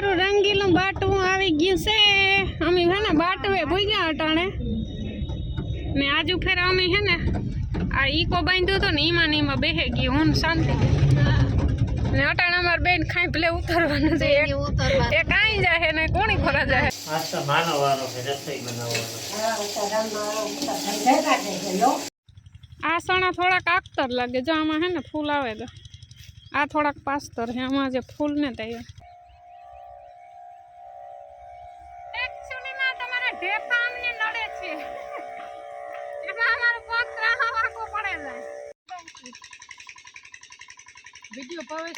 અમારું રંગીલું બાટવું આવી ગયું છે. અમે હે ને બાટવે ભૂગ્યા અટાણે. ને આજુ ફેર અમે હે ને આ ઈકો બાંધ્યું હતું ને ઈમાં ને ઈમાં બેહે ગયું હું ને શાંતિ. ને અટાણે અમાર બેન ખાઈ ભલે ઉતરવાનું છે. એક એ કાંઈ જાય ને કોણી ખોરા જાય આજ તો માનો વારો છે રસોઈ બનાવવાનો. આ સણા થોડાક આખતર લાગે જો આમાં હે ને ફૂલ આવે તો. આ થોડાક પાસ્તર છે આમાં જે ફૂલ ને તૈયાર પાવે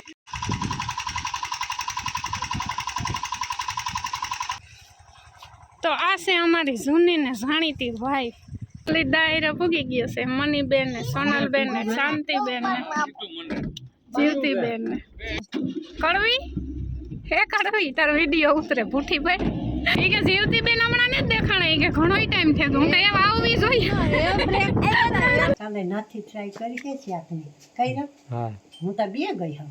તો આ છે અમારી જૂની ને જાણીતી ભાઈ. પેલી દાયરો ભૂગી ગયો છે, મનીબેન ને સોનલબેન ને શાંતિબેન ને જીવતીબેન ને. કડવી? હે કડવી? તારો વીડિયો ઉતરે ભૂઠી ભાઈ. એ કે જીવતીબેન હમણાં ને દેખાણે એ કે ઘણો ટાઈમ થયો હું તો એમ આવવી જોઈએ. કાલે નાથી ટ્રાય કરી કે છે આપણે કઈ હા. હું તો બે ગઈ હું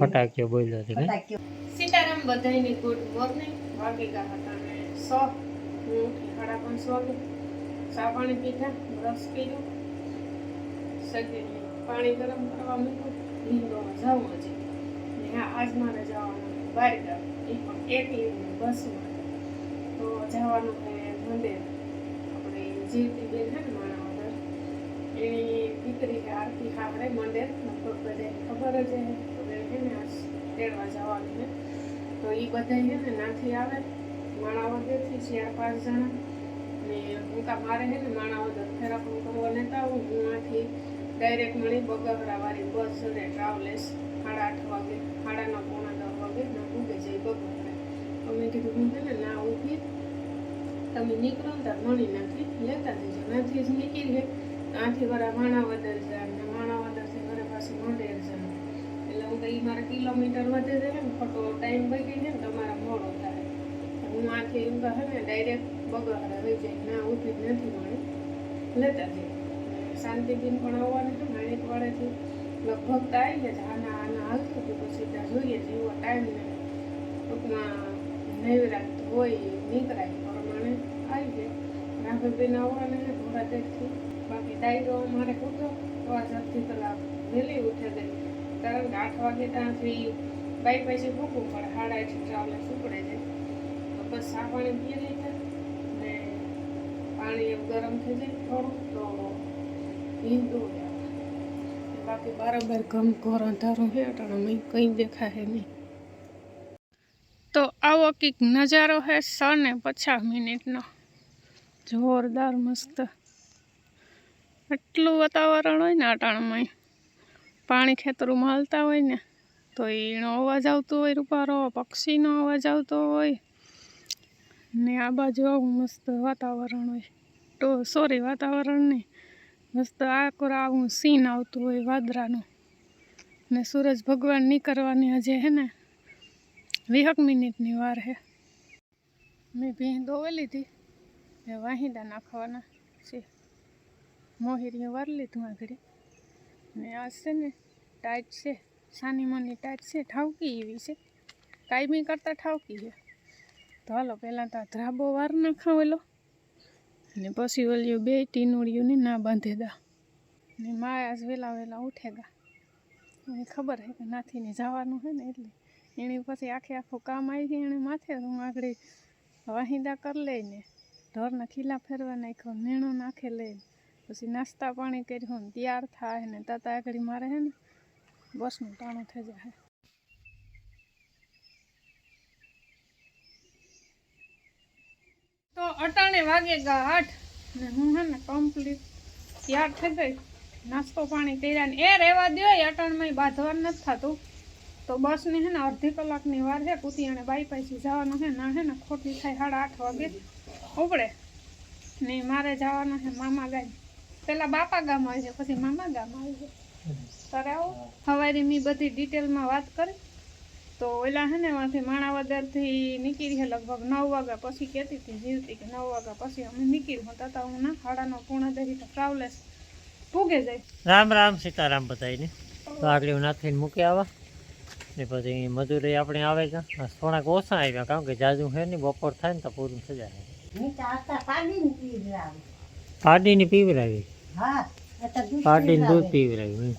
ફટાક્યો બોલ્યો છે કે ફટાક્યો. સીતારામ બધાને ગુડ મોર્નિંગ વાગી ગયા હતા ને સો. હું સાડા પાંચ વાગે ચા પાણી પીધા બ્રશ કર્યું. સગીને પાણી ગરમ કરવા મૂક્યું. લીંડોમાં જવું હજી ને હા આજ મારે જવાનું બહાર ગામ એ પણ એકલી બસમાં. તો જવાનું છે મંદિર. આપણે જીવતી બેન છે ને મારા વગર એની દીકરી કે આરતી ખાવડે મંદિર. લગભગ બધાને ખબર જ એ છે ને તેડવા જવાનું છે. તો એ બધા છે ને નાથી આવે માણા વગરથી ચાર પાંચ જણા. ને હું કા મારે છે ને માણા વગર ફેરાપણ કરવા લેતા આવું હું આથી ડાયરેક્ટ મળી બગસરા બસ અને ટ્રાવેલર્સ સાડા આઠ વાગે સાડા નવ પોણા દસ વાગે ને ઉગે જાય બગસરા અમે કીધું હું છે ને ના ઊભી તમે નીકળો ને ત્યારે મળી નથી લેતા જજો. નથી જ નીકળી ત્યાંથી વરા માણાવદર જાય ને માણાવદરથી ઘરે પાછું મંડેર જાય એટલે હું કઈ મારા કિલોમીટર વધે છે ને, ખોટો ટાઈમ બગી છે ને તમારા મોડો થાય. હું આથી એમ કહે ને ડાયરેક્ટ બગડરા રહી જાય. ના ઊભી જ નથી મળી. લેતા જઈએ શાંતિબેન પણ આવવાની છે માણેકવાડેથી લગભગ તો આવી ગયા છે. આના આના હાલતું પછી ત્યાં જોઈએ જેવો ટાઈમ ને ટૂંકમાં નૈવરાત હોય નીકળાય પ્રમાણે આવી જાય રાઘવબેન આવવાના છે ઘોડાદેરથી બાકી ડાયરો અમારે ઉઠો પાંચ અડધી કલાક વહેલી ઉઠે ગઈ કારણ કે આઠ વાગે ત્યાંથી બાઈ પાસે ભૂખવું પડે સાડા આઠ ટ્રાવેલે સુકડે છે. તો બસ ચા પાણી પી લઈએ ને પાણી એમ ગરમ થઈ જાય થોડુંક તો ભીંધું બાકી બરાબર ગમ ઘોર અંધારું છે, અટાણે કંઈ દેખાય નહીં. તો આવો કંઈક નજારો હે સો ને પચાસ મિનિટનો. જોરદાર મસ્ત. એટલું વાતાવરણ હોય ને અટાણમાં પાણી ખેતરું હાલતા હોય ને, તો એનો અવાજ આવતો હોય રૂપારો, પક્ષીનો અવાજ આવતો હોય. ને આ બાજુ આવું મસ્ત વાતાવરણ હોય. તો સોરી વાતાવરણ નહીં, મસ્ત આકરા આવું સીન આવતું હોય વાદરાનું. ને સૂરજ ભગવાન નીકળવાની હજે હે ને વીહક મિનિટની વાર હે. મેં ભીં દોવે લીધી. ને વાહિંદા નાખવાના છે. મોહિરીએ વાર લીધું આગળ. ને આ છે ને ટાઈટ છે. સાની મની ટાઈટ છે. ઠાવકી એવી છે. કાયમી કરતાં ઠાવકી છે. તો હાલો, પહેલાં તો ધ્રાબો વાર નાખાવેલો. ને પછી ઓલિયું બે ટીનુડિયું ને ના બાંધે દા. ને માયા વહેલા વહેલા ઉઠેગા મને ખબર છે કે નાથીને જવાનું છે ને એટલે. એની પછી આખે આખું કામ આવી એણે માથે હું આગળ વાહિંદા કરી લઈને ઢોરના ખીલા ફેરવા નાખ્યો, નીણો નાખે લઈને. પછી નાસ્તા પાણી કર્યું ને તૈયાર થાય ને તાતા આગળ મારે હે ને, બસનું ટાણું થઈ જાય. તો અટાણે વાગે ગા આઠ, ને હું હે ને કમ્પ્લીટ તૈયાર થઈ ગઈ. નાસ્તો પાણી કર્યા ને એ રહેવા દો અટાણમાં બાંધવાનું નથી થતું. તો બસની હે ને અડધી કલાકની વાર છે કુતિયાણે બાયપાસી જવાનું છે ના હે ને ખોટી થાય સાડા આઠ વાગે. ઉપડે ને મારે જવાનું છે મામા ગામ. પેલા બાપા ગામ આવી છે પછી મામા ગામ આવી છે તારે આવો? સવારે મેં બધી ડિટેલમાં વાત કરી. તો ઓલા હે ને વાંથી માણાવદરથી નીકળી છે લગભગ નવ વાગ્યા પછી કહેતી હતી જીવતી કે નવ વાગ્યા પછી અમે નીકળી. હતા હું ના સાડા પૂર્ણ દહી તો ટ્રાવેલર્સ પૂગે જાય. રામ રામ સીતારામ બધાને તો નાખીને મૂકી આવા. ને પછી મજૂરી આપણે આવે છે. થોડાક ઓછા આવ્યા કારણ કે જાજુ છે ને બપોર થાય ને તો પૂરું થઈ જાય. નીચે આસ્તા પાડીને પીવડાવે. પાડીને પીવડાવી? હા એટલે દૂધ પાડીને દૂધ પીવડાવે. પીવડાવી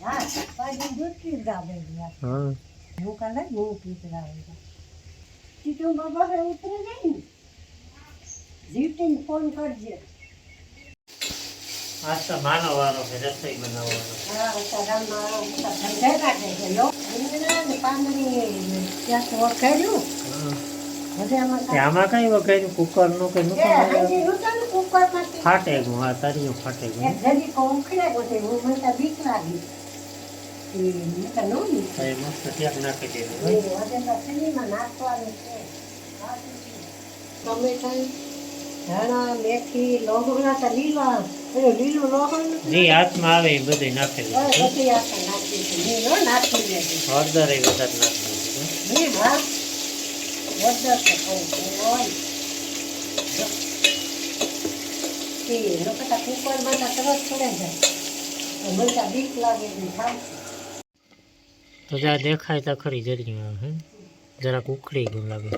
હા પાડીને દૂધ પીવડાવે યાર. હા. હું કાલે હું પીવડાવે સીધું બાબા હવે ઉતરી જાય ને. જીવતીને ફોન કરજે. આજ તો માનો વારો છે રસોઈ બનાવવાનો હા આમાં કઈ વખત કુકરનું કે. ફાટે ગયું આ તરિયું ફાટે ગયું હું. મસ્ત ત્યાગ નાખી છે. ટમેટા ધાણા મેથી તો લીલા. જે હાથમાં આવે એ બધું નાખેલું હળદર એ વધારે તો જ્યાં દેખાય તો ખરી જરી જરાક ઉખડી ગયું લાગે.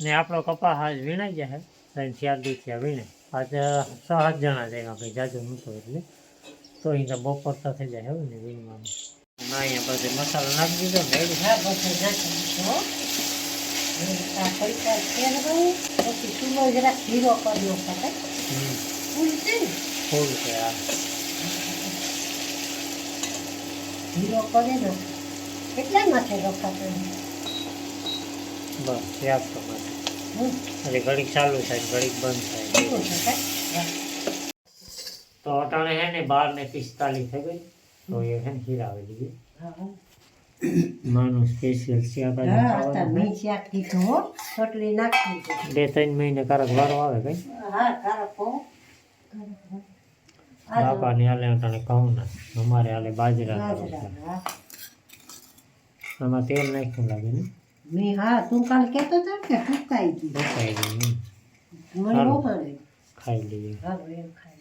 ને આપણો કપા હાજ વીણાઈ જાય ત્રણ ચાર દી થયા વીણે આજે છ સાત જણા છે એમાં કંઈ જાજુ નહોતું એટલે. તો અહીં તો બપોર તો થઈ જાય હવે ને વીણવાનું. ના અહીંયા પછી મસાલો નાખી દીધો ને રેડી. હા બધું નાખી દીધું હો. હવે આ પૈસા તેલ ગયું પછી ચૂલો જરાક ધીરો કર્યો પડે હમ. ફૂલ છે ને? ફૂલ છે આ ધીરો કરે ને કેટલા માથે રખાતો બસ ત્યાગ તો માટે હમ એટલે ઘડીક ચાલુ થાય ઘડીક બંધ થાય? તો અટાણે હે ને બાર ને પિસ્તાલીસ થઈ ગઈ તો એ હે ને હીરાવી દીધી માનું સ્પેશિયલ શાક બે ત્રણ મહિને કારક વારો આવે કઈ બાપા ને હાલે અટાણે કહું ના અમારે હાલે બાજરા આમાં તેલ નાખ્યું લાગે ને. મેં હા તું કાલ કહેતો હતો કે ફૂંકાઈ ગઈ ગયું એમ. મને બહુ ઓહાણે ખાઈ લઈએ હા એમ ખાય.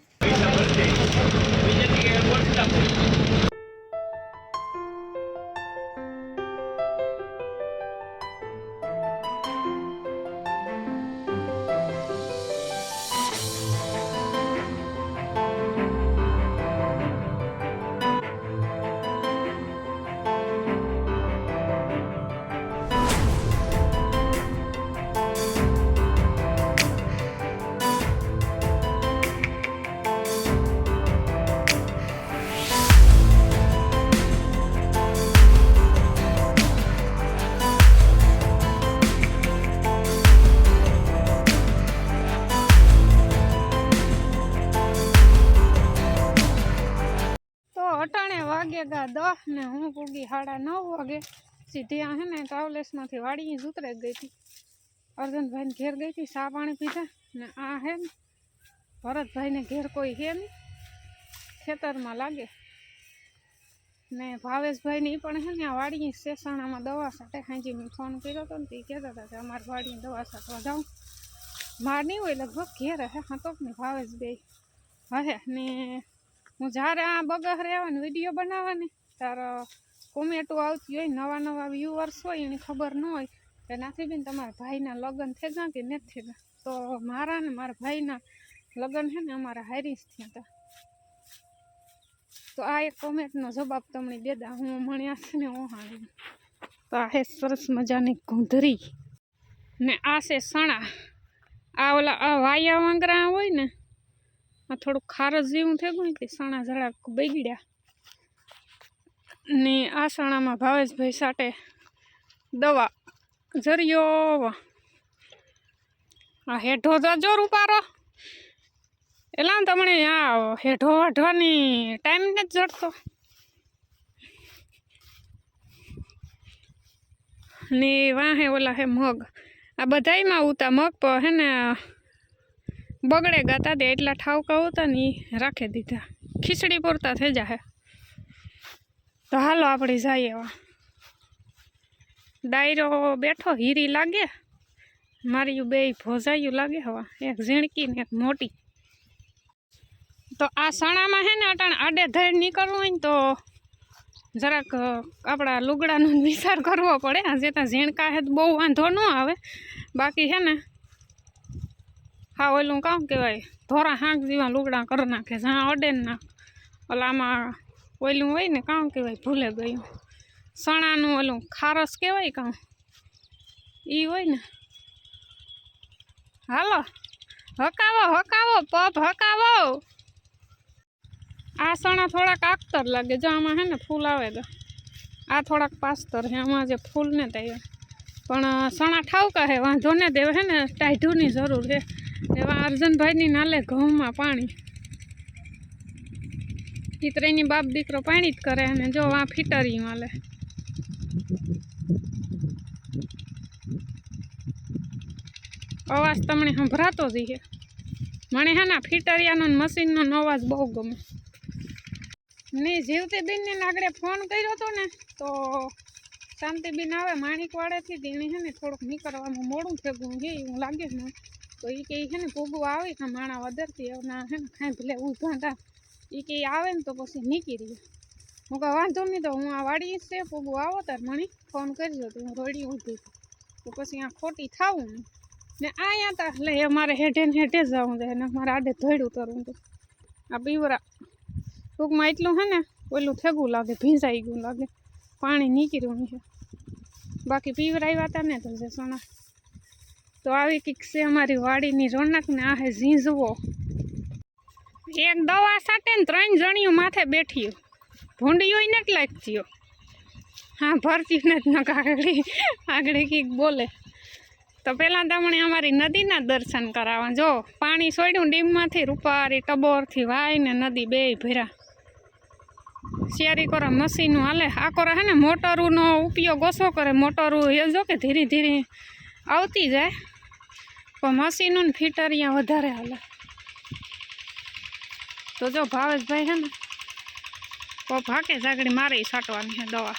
હું પૂગી સાડા નવ વાગે. સીધી આ હે ને ટ્રાવેલ્સમાંથી વાડીએ જ ઉતરે ગઈ હતી. અર્જનભાઈને ઘેર ગઈ હતી, ચા પાણી પીધા ને આ હે ને ભરતભાઈને ઘેર કોઈ હે નહીં. ખેતરમાં લાગે. ને ભાવેશભાઈને ઈ પણ હે ને આ વાડીએ શેષાણામાં દવા સાથે હાજી મેં ફોન કર્યો હતો ને તે કહેતા હતા કે અમારે વાડીએ દવા છાંટવા જાઉં. માર નહીં હોય, લગભગ ઘેર હે, હા તો ને ભાવેશ બે હે ને હું જ્યારે આ બગહરે આવે ને વીડિયો બનાવે ને કોમેટો આવતી હોય, નવા નવા વ્યુઅર્સ હોય, એની ખબર ન હોય કે નાથી બેન તમારા ભાઈના લગ્ન થઈ ગયા કે નથી થઈ ગયા તો મારા ને મારા ભાઈના લગ્ન છે ને અમારા હારીસ થયા હતા તો આ એક કોમેન્ટનો જવાબ તમને દેદા હું મળ્યા છે ને ઓહાણી તો આ હે સરસ મજાની ગુંધરી. ને આ છે સણા. આ ઓલા, આ વાયા વાંગરા હોય ને, આ થોડુંક ખારસ જેવું થઈ ગયું કે સણા જરાક બગડ્યા. ને આસણામાં ભાવેશભાઈ સાટે દવા જરિયો આ હેઠો જજો રૂપારો. એલા તમને આ હેઠો વાઢવાની ટાઈમ નથી જડતો. ને વાહે ઓલા હે મગ. આ બધાયમાં ઉતા મગ પર હે ને બગડે ગાતા તે એટલા ઠાવકા ઉતા ને રાખી દીધા. ખીચડી પૂરતા થઈ જાય તો હાલો આપણે જઈએ એવા ડાયરો બેઠો હીરી લાગે. મારી બે ભોજાયું લાગે હવા. એક ઝીણકી ને એક મોટી. તો આ સણામાં હે ને અટાણ આડે ધડ નીકળવું હોય ને તો જરાક આપણા લુગડાનો વિચાર કરવો પડે. આજે ત્યાં ઝીણકા હે તો બહુ વાંધો ન આવે. બાકી છે ને હા ઓલું કામ કહેવાય, ધોરા હાંક જેવા લુગડા કરી નાખે. જ્યાં અડે ના ઓલામાં ઓલું હોય ને કાં કહેવાય, ભૂલે ગયું. સણાનું ઓલું ખારસ કહેવાય કાં એ હોય ને. હાલો, હકાવો હકાવો, પપ હકાવો. આ સણા થોડાક આખતર લાગે, જો આમાં હે ને ફૂલ આવે તો. આ થોડાક પાસ્તર છે આમાં જે ફૂલ ને તૈયાર પણ સણા ઠાવકા હે, વાંધો ને દેવે હે ને, ટાઢુંની જરૂર છે એવા અર્જનભાઈની નાલે ઘઉંમાં પાણી. પિતરેની બાપ દીકરો પાણી જ કરે અને જો આ ફીટરી માલે અવાજ તમને સંભળાતો જ છે. મને હે ને ફીટરિયાનો ને મશીનનો ને અવાજ બહુ ગમે. ને જીવતી બેનને આગળ ફોન કર્યો હતો ને, તો શાંતિબેન આવે માણિકવાડેથી તેણે છે ને થોડુંક નીકળવામાં મોડું થયું છે, એવું લાગે છે મને. તો એ કે છે ને ભૂગું આવે કે માણા વધરતી એના હે ને ખાઈ ભલે ઊભા હતા એ કે ઈ આવે ને તો પછી નીકળી ગયા. હું કહું, વાંધો નહીં તો હું આ વાડી છે ભૂગું આવો તાર મણી ફોન કરજો. તો હું રોડી ઊભી હતી. તો પછી આ ખોટી થાવું ને. ને અહીંયા તા એટલે એ મારે હેઠે ને હેઠે જ જવું છે, ને મારે આડે ધોઈડું કરવું છે. આ બીવરા, ટૂંકમાં એટલું હે ને, ઓલું થેગું લાગે, ભીંજાઈ ગયું લાગે. પાણી નીકળ્યું છે બાકી પીવરાવ્યા હતા ને તો જે સોના. તો આવી કંઈક છે અમારી વાડીની રોનક ને આ હે ઝીંઝવો. એક દવા સાટે ને ત્રણ જણીઓ માથે બેઠી ભૂંડિયો નથી લાગતી હા, ભરતી નથી ન આગળ આગળ કંઈક બોલે. તો પહેલાં તમને અમારી નદીના દર્શન કરાવવા. જો, પાણી છોડ્યું ડીમમાંથી રૂપારી ટબોરથી વાઈને નદી બે ભર્યા. શિયારી કરે મશીનો હાલે. આ કરે હે ને મોટરોનો ઉપયોગ ઓછો કરે. મોટરું એ જો કે ધીરે ધીરે આવતી જાય. પણ મશીનું ને ફીટર અહીંયા વધારે હાલે. તો જો ભાવેશભાઈ છે ને તો ભાગે જાગડી મારે છાંટવાની છે દવા.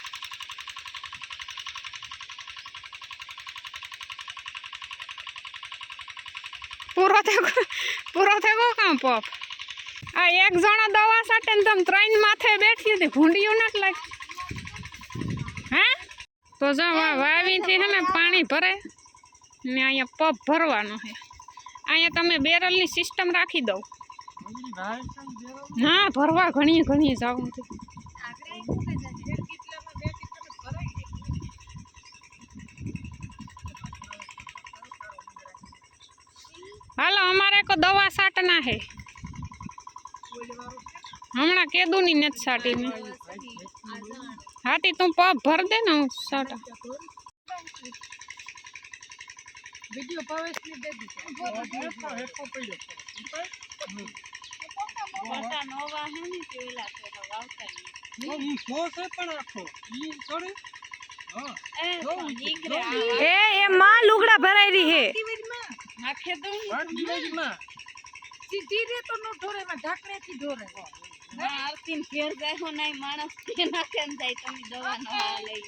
પૂરો થયો પૂરો થયો કામ પપ આ એક જણા દવા સાટે ને તમે ત્રણ માથે બેઠી હતી, ભૂંડિયું નથી લાગતી. હે? તો જો વાવીથી છે ને પાણી ભરે ને અહીંયા પપ ભરવાનો છે અહીંયા તમે બેરલની સિસ્ટમ રાખી દો. ના ભરવા ઘણી ઘણી જાઉં છું. હાલો અમારે કો દવા સાટના હે હમણાં કેદુની નથી સાટી ને હાથી તું પગ ભર દે ને હું સાટા. એ એ માં લુગડા ભરાઈ રહી હે. નાખે દઉં આરતી ઘેર જાય નહીં માણસ કે નાખે ને જાય તમે દવા ન લઈ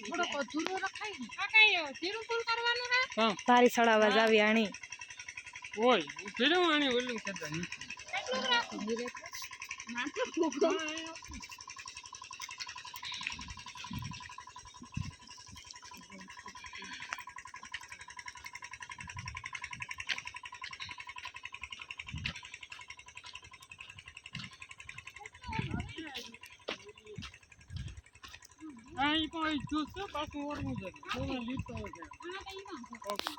આ કઈ જીરું ફૂલ કરવાનું હે? ભારી સડાવા જાવી આણી. ઓય પેલું આને ઓલું કહેતા માથે ફૂકો આ ઈ પણ ઈ જ્યુસ છે પાછું ઓરવું છે કોને લીધો છે ઓકે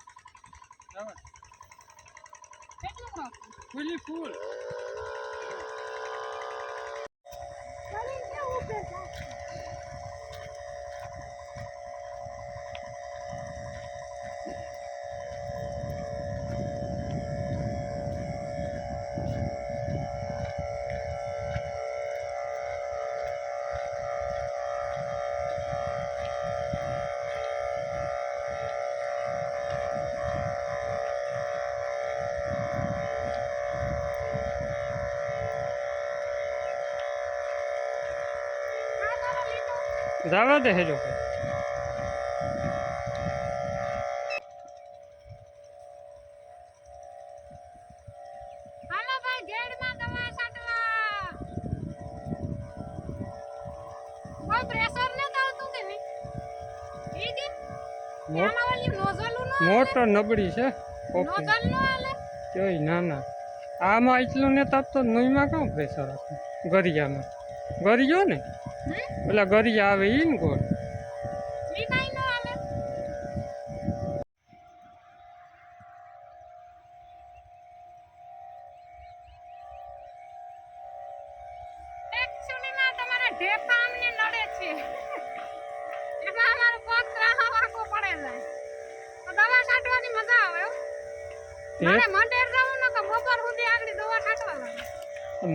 જવા દે હેજો. મોટો નબળી છે. ના ના. આમાં એટલું ને તાપતો નોઈમાં કહું પ્રેશર હતું ગરિયામાં. ગરિયો ને? પેલા ગરિયા આવે ઈ ને લાગે.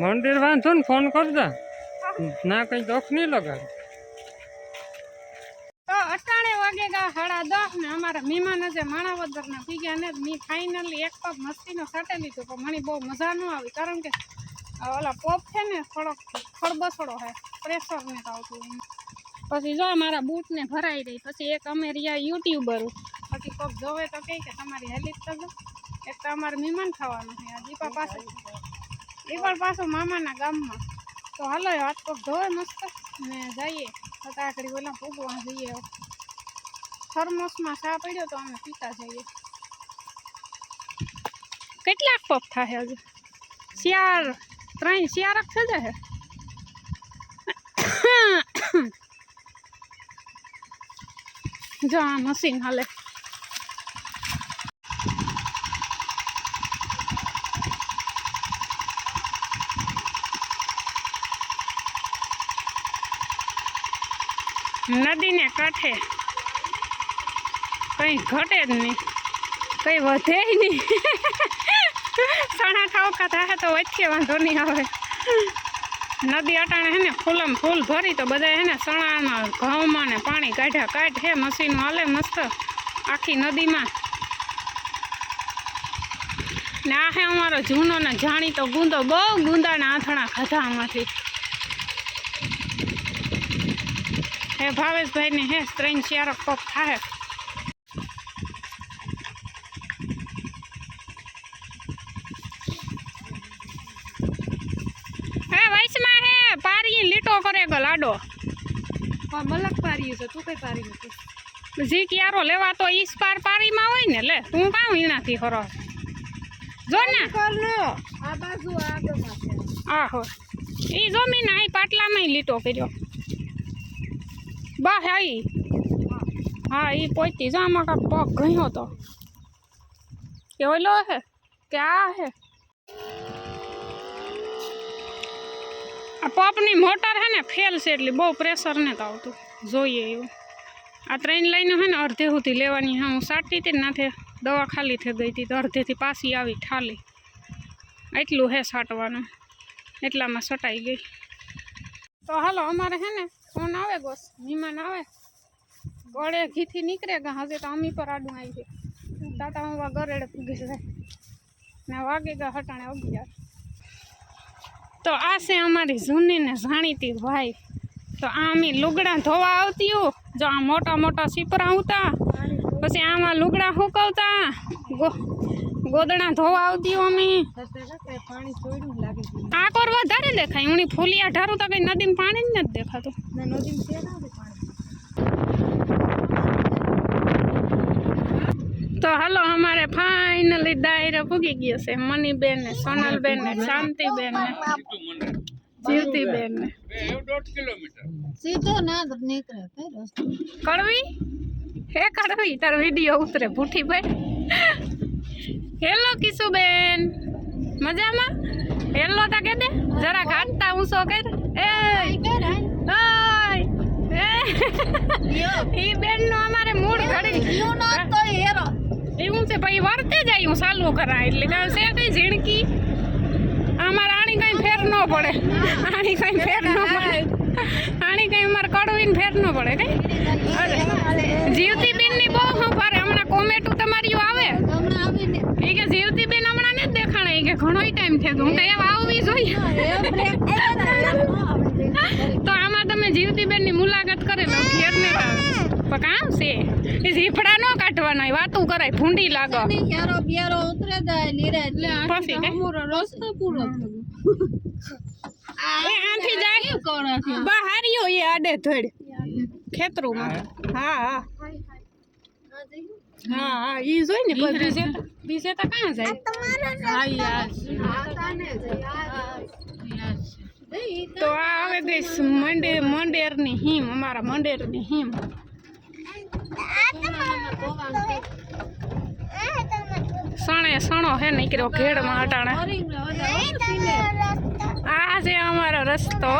મંદિર વાંધો ને ફોન કરતા ના, કઈ દોખ નહીં લગાડ. વાગે ગા સાડા દસ ને અમારા માણાવદર ના ફાઇનલી એક કપ મસ્તીનો સાટે લીધું, પણ મને બહુ મજા ન આવી, કારણ કે ઓલા પોપ છે ને, થોડોક ખડબસડો હે પ્રેશર ને આવતું પછી જો મારા બૂટ ને ભરાઈ રહી, પછી એક અમે રહ્યા યુટ્યુબર, પછી કોક જોવે તો કહે કે તમારી હેલ્પ કરજો એક તો અમારે મહેમાન ખાવાનું છે દીપા પાસે. એ પણ પાછું મામાના ગામમાં. તો હાલો, હાથ પગ ધોવે મસ્ત. ને જઈએ. ફટાકડી ઓલા પૂગવા જઈએ. થર્મોસમાં ચા પડ્યો તો અમે પીતા જઈએ. કેટલાક પપ થાય હજુ? શિયાર ત્રણ શિયારક થઈ જાય જો મશીન હાલે નદીને કાંઠે કંઈ ઘટે જ નહીં. કંઈ વધે નહીં. સણા ઠાવકા થાય તો વચ્ચે વાંધો નહીં આવે. નદી અટાણે હે ને ફૂલમ ફૂલ ભરી તો બધા હે ને સણામાં, ઘઉંમાં ને પાણી કાઢ્યા, કાઢ હે, મશીન હાલે મસ્ત આખી નદીમાં. ને આ હે અમારો જૂનો ને જાણીતો ગુંદો, બહુ ગુંદાના આથણા ખાધા આમાંથી. હે ભાવેશભાઈ ને હે ત્રણ ચાર પગ થાય. હે વૈશમાં હે પારી લીટો કરે ગો લાડો. મલક પારી છે તું કઈ પારી નથી. જી ક્યારો લેવા તો ઈસ પાર પારીમાં હોય ને લે તું કાં વીણાથી ખરો જો ને. આ બાજુ આગળમાં છે. આહો. ઈ જમીન આઈ પાટલામાં લીટો કર્યો. બા આઈ હા ઈ પોતી જો આમાં કાંક પગ ગયો તો કે ઓલો હે કે આ હે આ પપની મોટર હે ને ફેલ છે એટલે બહુ પ્રેશર ને તો આવતું જોઈએ એવું આ ટ્રેન લાઈન હે ને અડધે સુધી લેવાની હા હું સાટી હતી ને નાથે દવા ખાલી થઈ ગઈ હતી તો અડધેથી પાછી આવી ઠાલી એટલું હે સાટવાનું એટલામાં સટાઈ ગઈ તો હાલો અમારે હે ને ફોન આવે ગોસ મહેમાન આવે. ગળે ઘીથી નીકળે ગા, હજે તો અમી પર આડું આવી ગયું. તાતા હું ગરેડે ફૂગી જાય. ને વાગે ગા, હટાણે અગિયાર. તો આ છે અમારી જૂની ને જાણીતી ભાઈ. તો આ અમે લુગડા ધોવા આવતી જો આ મોટા મોટા સીપરા આવતા પછી આમાં લુગડા સુકવતા. ગો ગોદડા ધોવા આવતી અમે. આ કોર વધારે દેખાય. ઉણી ફૂલિયા ઢારું તો કઈ નદીમાં પાણી જ નથી દેખાતું. તો હાલો, અમારે ફાઇનલી ડાયરો પૂગી ગયો છે. મનીબેન ને સોનલબેન ને શાંતિબેન ને જીવતીબેન ને સીધો ના નીકળે કડવી? હે કડવી? તારો વીડિયો ઉતરે ભૂઠી ભાઈ. હેલો કિશુબેન. મજામાં? હેલો તા કે દે. જરા ઘાટતા ઊંસો કર. એ. ઈ બેન નો અમારે મૂડ ઘડી એવું છે ભાઈ વર્તે જાય હું ચાલુ કરાય. એટલે કાં છે કઈ ઝીણકી. અમારે આણી કઈ ફેર ન પડે. આણી કઈ ફેર ન પડે. આણી કઈ અમારે કડવીને ફેર ન પડે કઈ? જીવતી બેનની બહુ હું હમણાં કોમેટું તમારી આવે? એ કે જીવતી બેન હમણાં ને દેખાણા એ કે ઘણો ટાઈમ થયો તો. હું કઈ આવવી જોઈએ. તો આમાં તમે જીવતી બેનની મુલાકાત કરેલો ઘેર ને પણ કામ છે. એ ઝીપડા ન કાઢવાના વાતું કરાય ભૂંડી લાગો. યારો બિયારો ઉતરે જાય નીરે એટલે પછી અમારો રસ્તો પૂરો એ આથી જાય. બહાર એ આડે ધડ ખેતરું હા હા. છે હા હા ઈ જોઈ ને પછી બીજે બીજે તો ક્યાં જાય? હા છે. તો આ આવે દઈશ મંડે મંડેરની હિમ અમારા મંડેરની હિમ. સણે સણો હે નીકળ્યો ઘેડમાં અટાણે. આ છે અમારો રસ્તો.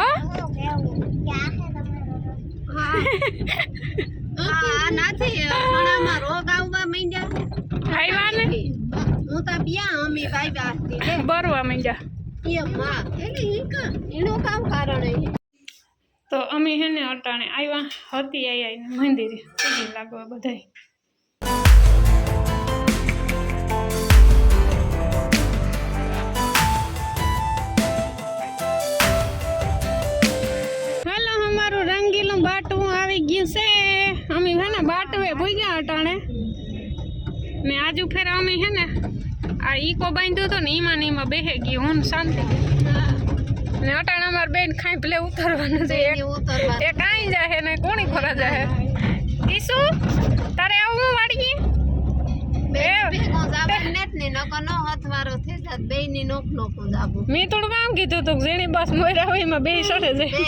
આ નથી સોનામાં રોગ આવવા માંડ્યા આવ્યા ને? હું તો બ્યા અમી ભાઈ બાસ્તી બરવા માંડ્યા. એ માં એટલે એનું કામ કારણ હે તો અમે હેને અટાણે આવ્યા હતી આયા મંદિરે. પૂજી લાગવા બધાય. હેલો અમારું રંગીલું બાટવું આવી ગયું છે. બાટવે ભૂગ્યા અટાણે. ને આજુ ફેર અમે હે ને આ ઈકો બાંધ્યું તો ને ઈમાં ને ઈમાં બેહે ગઈ હું શાંતિ. ને અટાણે અમાર બેન ખાઈ પેલે ઉતરવાનું છે. એ કાંઈ જાહે ને કોણી ખોરા જાહે. ઈસુ તારે આવું વાળી મેં થોડું કામ કીધું તું જેની બસ મોયરા હોય એમાં બે સડે જાય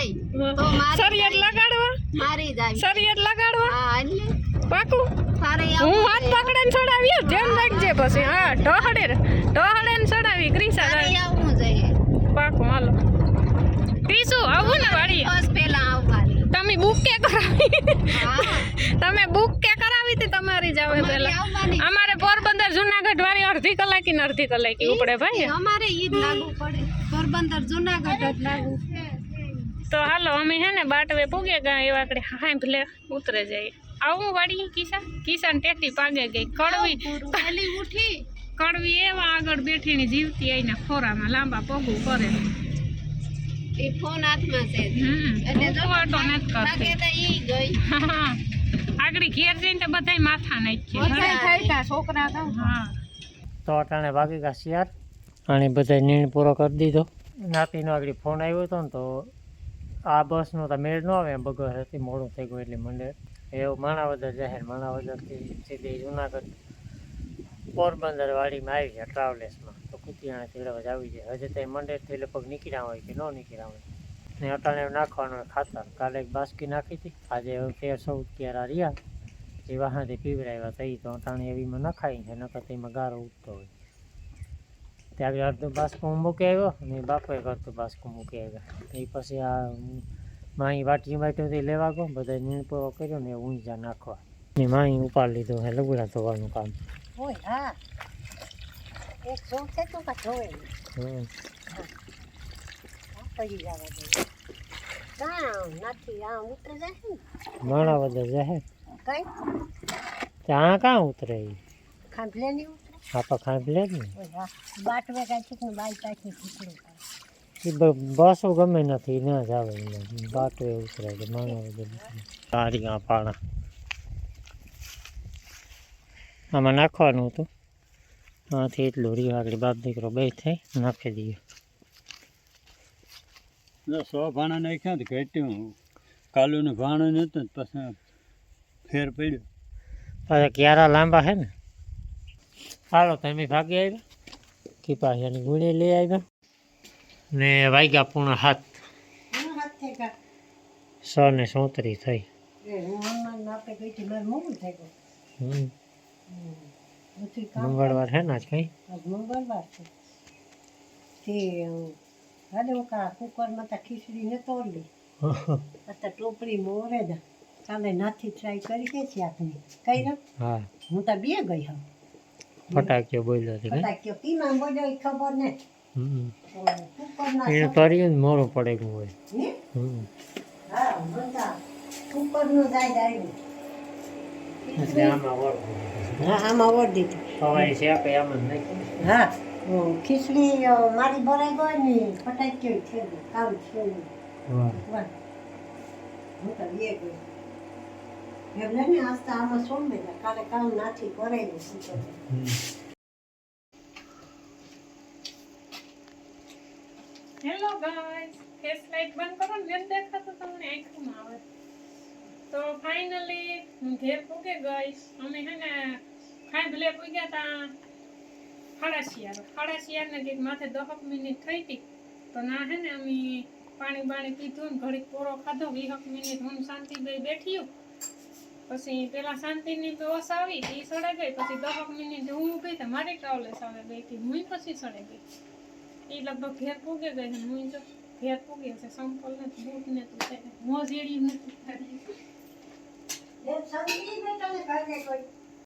સરિયત લગાડવા મારી જાય સરિયત લગાડવા? હા એટલે. પાકું? હું હાથ પકડે ને ચડાવી ધ્યાન રાખજે પછી. હા ઢોહડે ને ચડાવી ક્રિસા આવું જોઈએ પાકું હાલો. આવું ને વાડીએ બસ પેલા આવવાની તમે બુક કે કરાવી તમે બુક કે કરાવી હતી તમારી જાવે પેલા અમારે પોરબંદર જુનાગઢ વાળી અડધી કલાકી ને અડધી કલાકી ઉપડે ભાઈ અમારે ઈ જ લાગુ પડે. પોરબંદર જુનાગઢ જ લાગુ. તો હાલો અમે હે ને બાટવે પૂગે ગયા એવા આકડે હાઈ ભલે ઉતરે જઈએ આવું વાળી કિસા? કિસાન ટેટી પાગે ગઈ. કડવી પેલી ઉઠી. કડવી એવા આગળ બેઠીને જીવતી આઈને ખોરામાં લાંબા પગું કરે. એ ફોન હાથમાં છે. એટલે જો નથી કરતી. તો ઈ ગઈ. આગળ ઘેર જઈને તો બધાય માથા છોકરા હા. તો અટાણે ભાગી ગયા શિયાર અને બધા નીણ પૂરો કરી દીધો. નાતીનો આગળ ફોન આવ્યો હતો ને તો આ બસનો તો મેળ ન આવે એમ હતી, મોડું થઈ ગયું એટલે મંડે એવું માણાવદર જાહેર માણાવદરથી સીધી જુનાગઢ પોરબંદર વાડીમાં આવી જાય ટ્રાવેલ્સમાં. તો કુતિયાણા જ આવી જાય. હજી ત્યાં મંડેરથી લગભગ નીકળ્યા હોય કે ન નીકળ્યા હોય. ને અટાણે નાખવાનું ખાતર. કાલે એક બાસકી નાખી હતી. આજે તેર ચૌદ ક્યારા રહ્યા. જે વાહનથી પીવડાવ્યા થઈ તો અટાણે એવીમાં નખાય છે, નકર તેમાં ગારો ઉઠતો હોય. ત્યાં આગળ અડધું બાસ્કું મૂકી આવ્યો અને બાપુએ અડધું બાસ્કું મૂકી આવ્યા. એ પછી આ માહી વાટી બાટીઓથી લેવા ગયો બધા નીણ પૂરો કર્યો ને ઊંઝા નાખવા. ને માહી ઉપાડ લીધો હે લગુડા ધોવાનું કામ. ઓય હા. એક શોખ છે તું કા ધોવે હમ. પડી જવા દે. કામ નથી આ ઉતરે જાય માણા બધા જાય કઈ? ત્યાં કાં ઉતરે ખાંભલે નહીં આપા ખાંભી લે જ ને બાટવે બાઈ ખીચડું બસો ગમે નથી ના જ આવે બાટવે બાટો એ ઉતરે છે માણા સારી આ પાણા. આમાં નાખવાનું હતું. આથી એટલું રહ્યું આગળ બાપ દીકરો બે થઈ નાખી દઈએ સો ભાણા નાખ્યા તો ઘટ્યું. કાલુનું ભાણું નહોતું ને પછી ફેર પડ્યો. પાછા ક્યારા લાંબા હે ને? હાલો તમે ભાગી આવ્યા કે પાછાની ગુણી લઈ આવ્યા. ને વાગ્યા પૂર્ણ હાથ. સ ને સોતરી થઈ. મંગળવાર છે ને આજ કઈ? મંગળવાર છે. તે હાલે હું. કા કુકરમાં તો ખીચડી ને તોડી અત્યારે ટોપડી મોરે જ કાલે નાથી ટ્રાય કરી કે છે આપણે કઈ હા હું તો બે ગઈ હા ફટાકીઓ બોલ્યો હતી કઈ ફટાક્યો બોલ્યો છે ખબર ને. એને તર્યું ને મોડું પડે ગયું હોય જ ખીચડી મારી ભરાઈ ગઈ ને ફટાક્યો છે કામ છે બે ને આમાં સોમે ને, કાલે કામ નાથી કરાયું શું કરું? હેલો ગાઈસ ફેસ લાઈટ બંધ કરો ને, નથી દેખાતું તમને આંખમાં આવે. તો ફાઇનલી હું ઘેર પૂગે ગઈશ. અમે હે ને ભલે પૂગ્યા તા સાડા શિયાર ને કંઈક માથે દહક મિનિટ થઈ હતી. તો ના હે ને, અમે પાણી બાણી પીધું ને ઘડીક પોરો ખાધો, વીહક મિનિટ હું શાંતિભાઈ બેઠ્યું પછી પેલા શાંતિની બસ આવી એ સડે ગઈ. પછી દહક મિનિટ હું ઊભી તો મારી ટ્રાવલે આવે ગઈ હતી હું પછી સડે ગઈ. એ લગભગ ઘેર પૂગે ગઈ ને હું જો ઘેર પૂગે છે. સંપલ ને બૂટ ને તું છે. મોજેડી નથી.